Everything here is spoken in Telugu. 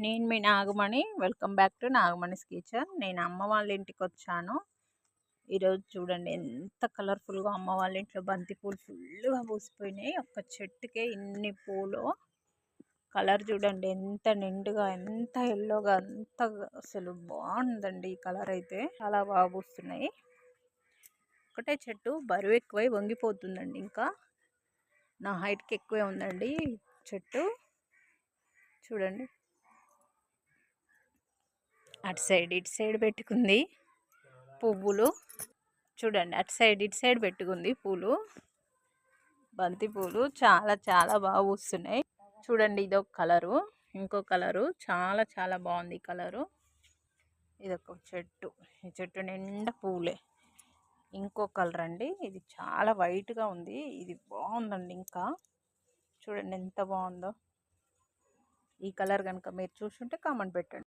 నేను మీ Nagamani. Welcome back to Nagamani's kitchen. నేను అమ్మ వాళ్ళ ఇంటికి వచ్చాను. ఈరోజు చూడండి ఎంత కలర్ఫుల్గా అమ్మ వాళ్ళ ఇంట్లో బంతి పూలు ఫుల్గా పూసిపోయినాయి. ఒక్క చెట్టుకే ఇన్ని పూలు. కలర్ చూడండి ఎంత నిండుగా ఎంత ఎల్లోగా అంత అసలు బాగుందండి ఈ కలర్ అయితే. చాలా బాగా పూస్తున్నాయి. ఒకటే చెట్టు బరువు ఎక్కువై వంగిపోతుందండి ఇంకా. నా హైట్కి ఎక్కువే ఉందండి చెట్టు. చూడండి. అటు సైడ్ ఇటు సైడ్ పెట్టుకుంది పువ్వులు. చూడండి అటు సైడ్ ఇటు సైడ్ పెట్టుకుంది పూలు. బంతి పూలు చాలా చాలా బాగా వస్తున్నాయి చూడండి ఇదొక కలరు ఇంకో కలరు. చాలా చాలా బాగుంది ఈ కలరు. ఇదొక చెట్టు. ఈ చెట్టు నిండా పూలే. ఇంకో కలర్ అండి. ఇది చాలా వైట్గా ఉంది. ఇది బాగుందండి ఇంకా. చూడండి ఎంత బాగుందో. ఈ కలర్ కనుక మీరు చూసుంటే కామెంట్ పెట్టండి.